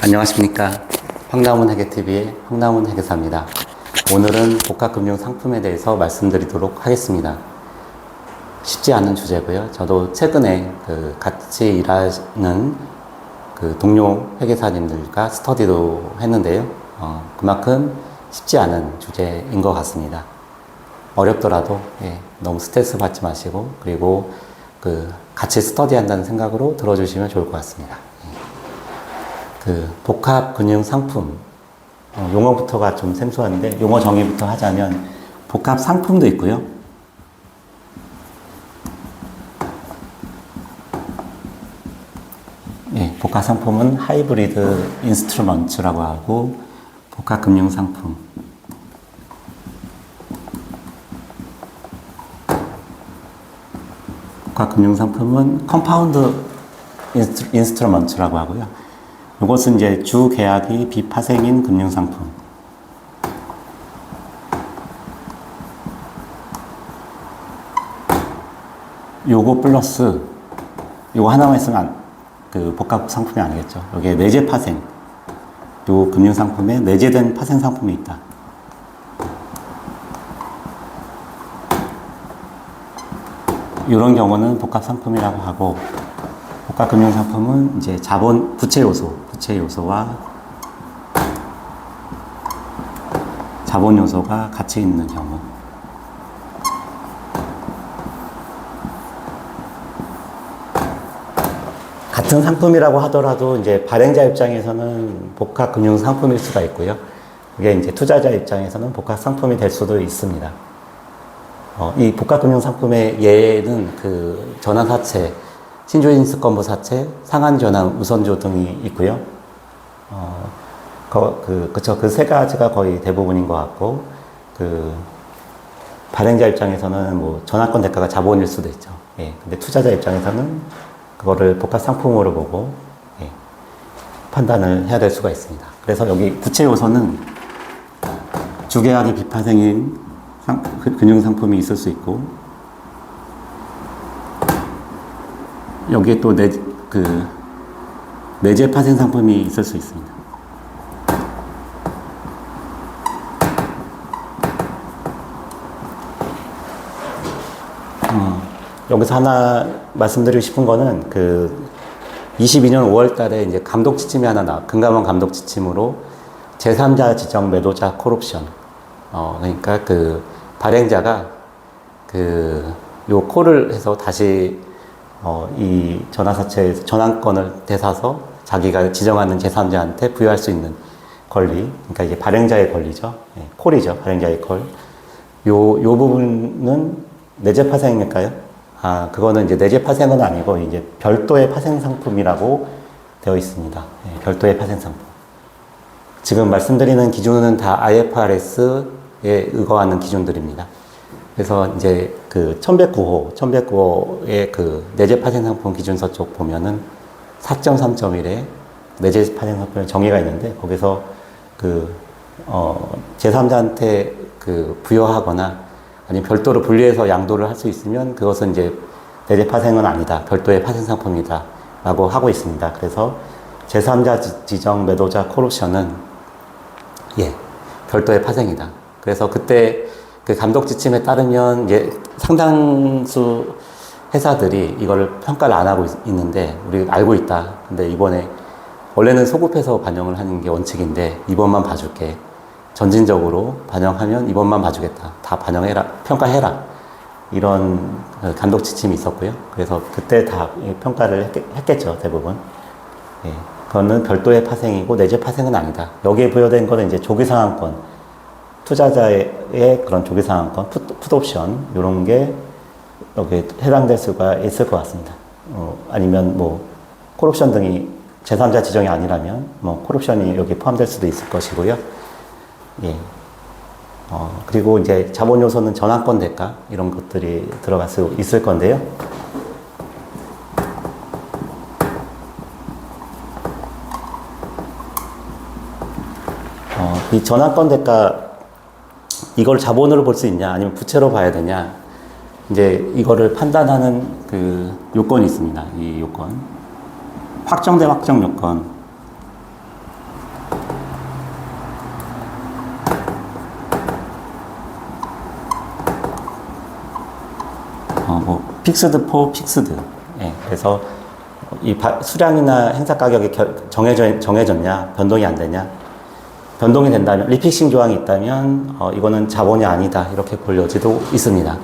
안녕하십니까. 황나문 회계TV의 황나문 회계사입니다. 오늘은 복합금융 상품에 대해서 말씀드리도록 하겠습니다. 쉽지 않은 주제고요. 저도 최근에 그 같이 일하는 그 동료 회계사님들과 스터디도 했는데요. 어, 그만큼 쉽지 않은 주제인 것 같습니다. 어렵더라도 예, 너무 스트레스 받지 마시고 그리고 그 같이 스터디 한다는 생각으로 들어주시면 좋을 것 같습니다. 예. 그 복합 금융 상품 어, 용어부터가 좀 생소한데 용어 정의부터 하자면 복합 상품도 있고요. 예, 복합 상품은 하이브리드 인스트루먼트라고 하고 복합 금융 상품 복합 금융 상품은 컴파운드 인스트, 인스트루먼트라고 하고요. 이것은 이제 주 계약이 비파생인 금융 상품. 요거 플러스 요거 하나만 있으면 안- 그 복합 상품이 아니겠죠. 여기에 내재 파생. 요 금융 상품에 내재된 파생 상품이 있다. 이런 경우는 복합 상품이라고 하고 복합 금융 상품은 이제 자본 부채 요소, 부채 요소와 자본 요소가 같이 있는 경우. 같은 상품이라고 하더라도 이제 발행자 입장에서는 복합 금융 상품일 수가 있고요. 그게 이제 투자자 입장에서는 복합 상품이 될 수도 있습니다. 어, 이 복합 금융 상품의 예는 그 전환사채, 신주인수권부 사채, 상한 전환 우선조 등이 있고요. 어, 거, 그, 그쵸. 그 세 가지가 거의 대부분인 것 같고, 그, 발행자 입장에서는 뭐 전환권 대가가 자본일 수도 있죠. 예. 근데 투자자 입장에서는 그거를 복합 상품으로 보고, 예, 판단을 해야 될 수가 있습니다. 그래서 여기 부채 요소는 주계약이 비파생인 상, 그- 금융 상품이 있을 수 있고 여기에 또 내, 그 내재 파생 상품이 있을 수 있습니다. 어, 여기서 하나 말씀드리고 싶은 거는 그 22년 5월 달에 이제 감독 지침이 하나 나, 금감원 감독 지침으로 제3자 지정 매도자 콜옵션. 어, 그러니까 그 발행자가 그 요 콜을 해서 다시 어, 이 전화사채 전환권을 되사서 자기가 지정하는 제3자한테 부여할 수 있는 권리. 그러니까 이게 발행자의 권리죠. 예, 콜이죠. 발행자의 콜. 요, 요 부분은 내재 파생일까요? 아, 그거는 이제 내재 파생은 아니고 이제 별도의 파생 상품이라고 되어 있습니다. 예, 별도의 파생 상품. 지금 말씀드리는 기준은 다 IFRS에 의거하는 기준들입니다. 그래서 이제 그 1109호, 1109호의 그 내재 파생 상품 기준서 쪽 보면은 4.3.1에 내재 파생 상품의 정의가 있는데 거기서 그, 어, 제3자한테 그 부여하거나 아니면 별도로 분리해서 양도를 할 수 있으면 그것은 이제 내재 파생은 아니다. 별도의 파생 상품이다. 라고 하고 있습니다. 그래서 제3자 지- 지정 매도자 콜옵션은 예, 별도의 파생이다. 그래서 그때 그 감독 지침에 따르면 이제 상당수 회사들이 이거를 평가를 안 하고 있, 는데 우리 알고 있다. 근데 이번에 원래는 소급해서 반영을 하는 게 원칙인데 이번만 봐줄게. 전진적으로 반영하면 이번만 봐주겠다. 다 반영해라, 평가해라. 이런 그 감독 지침이 있었고요. 그래서 그때 다 평가를 했겠, 했겠 죠, 대부분. 예, 그거는 별도의 파생이고 내재 파생은 아니다. 여기에 부여된 거는 이제 조기 상한권, 투자자의 그런 조기 상한권, 풋, 풋옵션 이런 게 여기 해당될 수가 있을 것 같습니다. 어, 아니면 뭐 콜옵션 등이 제3자 지정이 아니라면 뭐 콜옵션이 여기 포함될 수도 있을 것이고요. 예. 어, 그리고 이제 자본 요소는 전환권 대가 이런 것들이 들어갈 수 있을 건데요. 어, 이 전환권 대가 이걸 자본으로 볼 수 있냐 아니면 부채로 봐야 되냐 이제 이거를 판단하는 그 요건이 있습니다. 이 요건 확정된 확정 요건 어, 뭐 픽스드 포 픽스드 예, 그래서 이 수량이나 행사 가격이 정해져 정해졌냐 변동이 안 되냐 변동이 된다면, 리픽싱 조항이 있다면, 어, 이거는 자본이 아니다. 이렇게 볼 여지도 있습니다.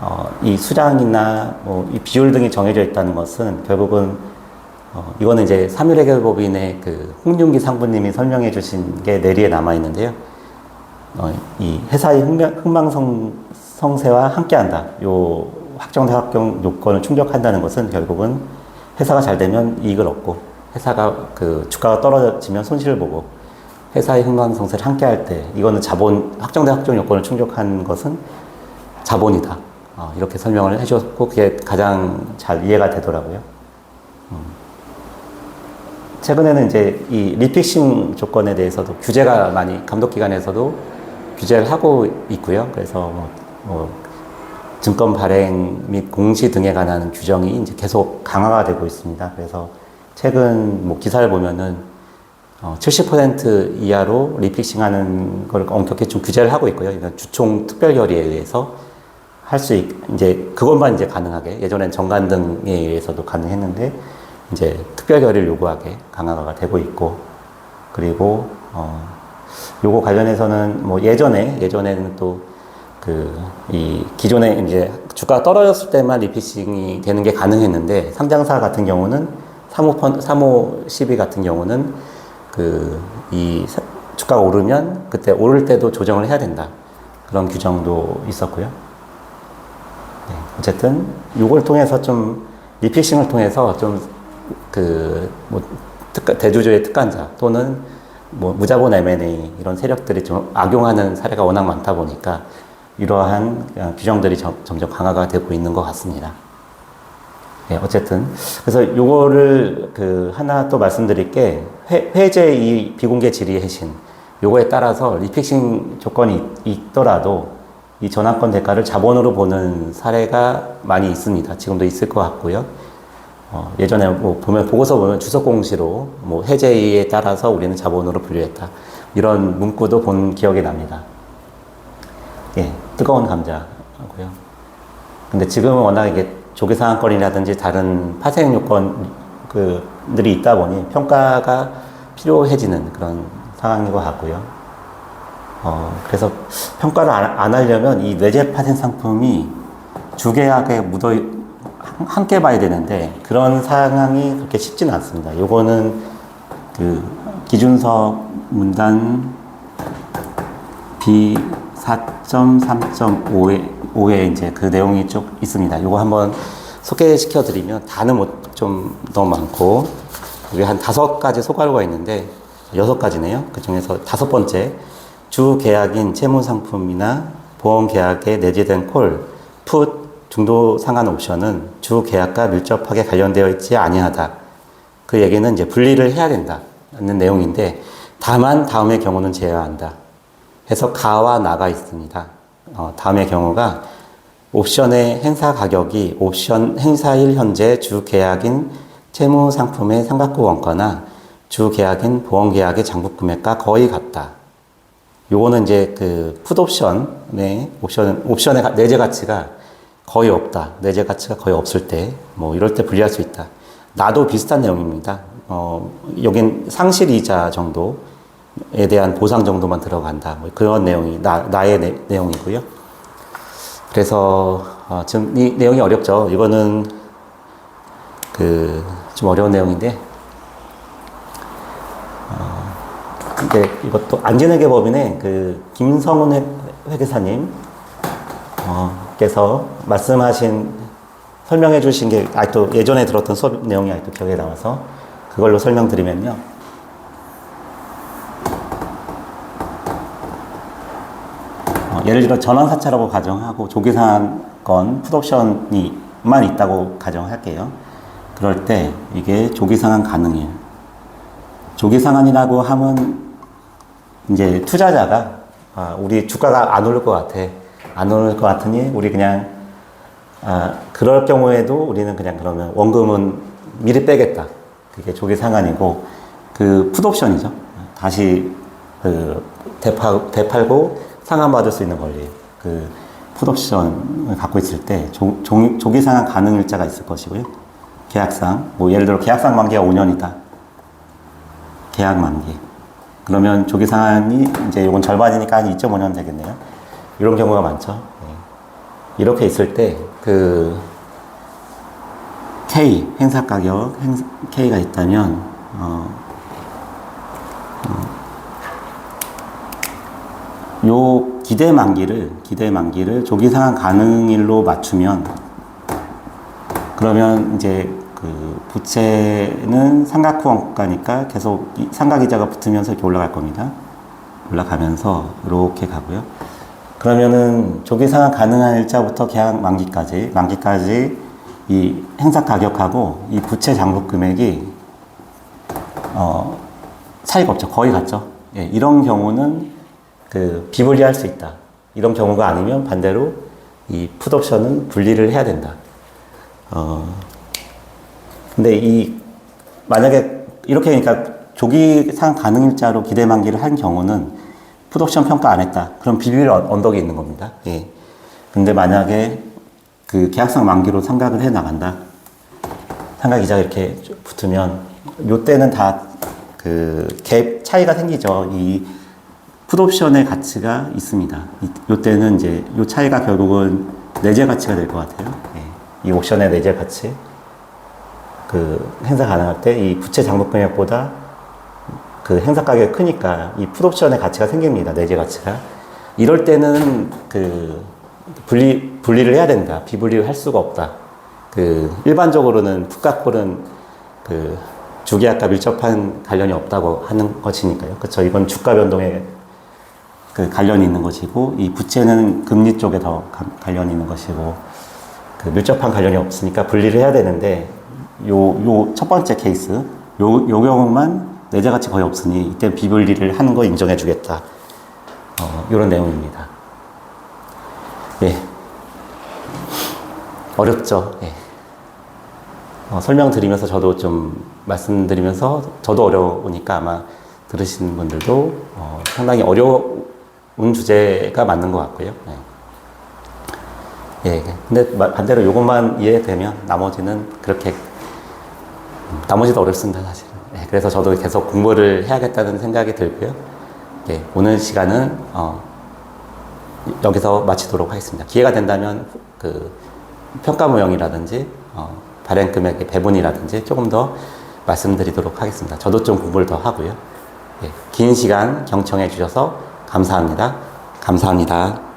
어, 이 수량이나 뭐 이 비율 등이 정해져 있다는 것은 결국은 어, 이거는 이제 삼일해결법인의 그 홍윤기 상부님이 설명해 주신 게 내리에 남아 있는데요. 어, 이 회사의 흥명, 흥망성 성세와 함께한다. 요 확정돼 합격 요건을 충족한다는 것은 결국은 회사가 잘 되면 이익을 얻고 회사가 그 주가가 떨어지면 손실을 보고 회사의 흥망성세를 함께 할 때 이거는 자본 확정돼 합격 요건을 충족한 것은 자본이다. 어, 이렇게 설명을 해줬고 그게 가장 잘 이해가 되더라고요. 음. 최근에는 이제 이 리픽싱 조건에 대해서도 규제가 많이 감독기관에서도 규제를 하고 있고요. 그래서 뭐, 뭐 증권 발행 및 공시 등에 관한 규정이 이제 계속 강화가 되고 있습니다. 그래서 최근 뭐 기사를 보면은 어, 70% 이하로 리픽싱하는 걸 엄격히 좀 규제를 하고 있고요. 이건 주총 특별 결의에 의해서 할수 있, 이제 그것만 이제 가능하게 예전엔 정관 등에 의해서도 가능했는데 이제 특별 결의를 요구하게 강화가 되고 있고 그리고 어 요거 관련해서는 뭐 예전에 예전에는 또 그 이 기존에 이제 주가가 떨어졌을 때만 리피싱이 되는 게 가능했는데 상장사 같은 경우는 사모 펀 사모 시비 같은 경우는 그 이 주가가 오르면 그때 오를 때도 조정을 해야 된다 그런 규정도 있었고요. 네, 어쨌든 요걸 통해서 좀 리피싱을 통해서 좀그뭐 대주주의 특간자 또는 뭐 무자본 M&A 이런 세력들이 좀 악용하는 사례가 워낙 많다 보니까 이러한 어, 규정들이 점, 점점 강화가 되고 있는 것 같습니다. 네, 어쨌든 그래서 요거를 그 하나 또 말씀드릴 게 회, 회제 이 비공개 질의 해신 요거에 따라서 리픽싱 조건이 있더라도 이 전환권 대가를 자본으로 보는 사례가 많이 있습니다. 지금도 있을 것 같고요. 어, 예전에 뭐 보면 보고서 보면 주석 공시로 뭐 해제에 따라서 우리는 자본으로 분류했다 이런 문구도 본 기억이 납니다. 예, 뜨거운 감자고요. 근데 지금은 워낙 이게 조기상한권이라든지 다른 파생 요건 그들이 있다 보니 평가가 필요해지는 그런 상황인 것 같고요. 어, 그래서 평가를 안, 안 하려면 이 뇌제 파생 상품이 주계약에 묻어 함께 봐야 되는데 그런 상황이 그렇게 쉽지는 않습니다. 요거는 그 기준서 문단 B 4.3.5에 5에 이제 그 내용이 쭉 있습니다. 요거 한번 소개시켜 드리면 다는 못좀 너무 많고 여기 한 다섯 가지 소괄호가 있는데 여섯 가지네요. 그 중에서 다섯 번째 주 계약인 채무 상품이나 보험 계약에 내재된 콜, 풋, 중도 상한 옵션은 주 계약과 밀접하게 관련되어 있지 아니하다. 그 얘기는 이제 분리를 해야 된다는 내용인데 다만 다음의 경우는 제외한다. 해서 가와 나가 있습니다. 어, 다음의 경우가 옵션의 행사 가격이 옵션 행사일 현재 주 계약인 채무 상품의 삼각구 원가나 주 계약인 보험 계약의 장부 금액과 거의 같다. 요거는 이제 그 풋옵션의 옵션 옵션의 가- 내재 가치가 거의 없다. 내재 가치가 거의 없을 때 뭐 이럴 때 분리할 수 있다. 나도 비슷한 내용입니다. 어 여긴 상실 이자 정도 에 대한 보상 정도만 들어간다. 뭐 그런 내용이 나 나의 내, 내용이고요. 그래서 어, 지금 이 내용이 어렵죠. 이거는 그 좀 어려운 내용인데 근데 이것도 안진회계 법인의 그 김성훈 회- 회계사님 어, 께서 말씀하신 설명해 주신 게 아직도 예전에 들었던 수업 내용이 아직도 기억에 남아서 그걸로 설명드리면요. 예를 들어 전환사차라고 가정하고 조기상한건 풋옵션이만 있다고 가정할게요. 그럴 때 이게 조기상한 가능해요. 조기상한이라고 하면 이제 투자자가 아, 우리 주가가 안 오를 것 같아. 안 오를 것 같으니 우리 그냥 아, 그럴 경우에도 우리는 그냥 그러면 원금은 미리 빼겠다. 그게 조기 상한이고 그 풋옵션이죠. 다시 그 되팔, 되팔고 상환받을 수 있는 권리. 그 풋옵션을 갖고 있을 때 조, 종, 조기 상환 가능 일자가 있을 것이고요. 계약상 뭐 예를 들어 계약상 만기가 5년이다. 계약 만기. 그러면 조기 상환이 이제 이건 절반이니까 한 2.5년 되겠네요. 이런 경우가 많죠. 네. 이렇게 있을 때 그 K 행사 가격 행, K가 있다면 어, 음, 요 기대 만기를 기대 만기를 조기 상환 가능일로 맞추면 그러면 이제 그 부채는 삼각 후원가니까 계속 이 삼각 이자가 붙으면서 이렇게 올라갈 겁니다. 올라가면서 이렇게 가고요. 그러면은 조기 상환 가능한 일자부터 계약 만기까지 만기까지 이 행사 가격하고 이 부채 장부 금액이 어 차이가 없죠. 거의 같죠. 예, 이런 경우는 그 비분리할 수 있다. 이런 경우가 아니면 반대로 이 풋옵션은 분리를 해야 된다. 어 근데 이 만약에 이렇게 그러니까 조기 상 가능 일자로 기대 만기를 한 경우는 풋옵션 평가 안 했다. 그럼 언- 언덕이 있는 겁니다. 예. 근데 만약에 그 계약상 만기로 상각을 해 나간다. 상각 이자가 이렇게 쭉 붙으면 요 때는 다 그 갭 차이가 생기죠. 이 풋옵션의 가치가 있습니다. 이, 요 때는 이제 요 차이가 결국은 내재 가치가 될 것 같아요. 예. 이 옵션의 내재 가치. 그 행사 가능할 때 이 부채 장부 금액보다 그 행사 가격이 크니까 이 풋옵션의 가치가 생깁니다. 내재 가치가. 이럴 때는 그 분리 분리를 해야 된다. 비분리를 할 수가 없다. 그 일반적으로는 풋각골은 그 주계약과 밀접한 관련이 없다고 하는 것이니까요. 그렇죠. 이건 주가 변동에 그 관련이 있는 것이고 이 부채는 금리 쪽에 더 가- 관련이 있는 것이고 그 밀접한 관련이 없으니까 분리를 해야 되는데 요 요 첫 번째 케이스 요, 요 경우만 내재 가치 거의 없으니 이때 비분리를 하는 거 인정해 주겠다. 어, 이런 내용입니다. 예. 어렵죠. 예. 어, 설명드리면서 저도 좀 말씀드리면서 저도 어려우니까 아마 들으시는 분들도 어, 상당히 어려 운 주제가 맞는 것 같고요. 네. 예. 근데 마- 반대로 이것만 이해되면 나머지는 그렇게 음, 나머지도 어렵습니다, 사실은. 예, 그래서 저도 계속 공부를 해야겠다는 생각이 들고요. 예, 오늘 시간은 어, 여기서 마치도록 하겠습니다. 기회가 된다면 그 평가 모형이라든지 어, 발행 금액의 배분이라든지 조금 더 말씀드리도록 하겠습니다. 저도 좀 공부를 더 하고요. 예, 긴 시간 경청해 주셔서 감사합니다. 감사합니다.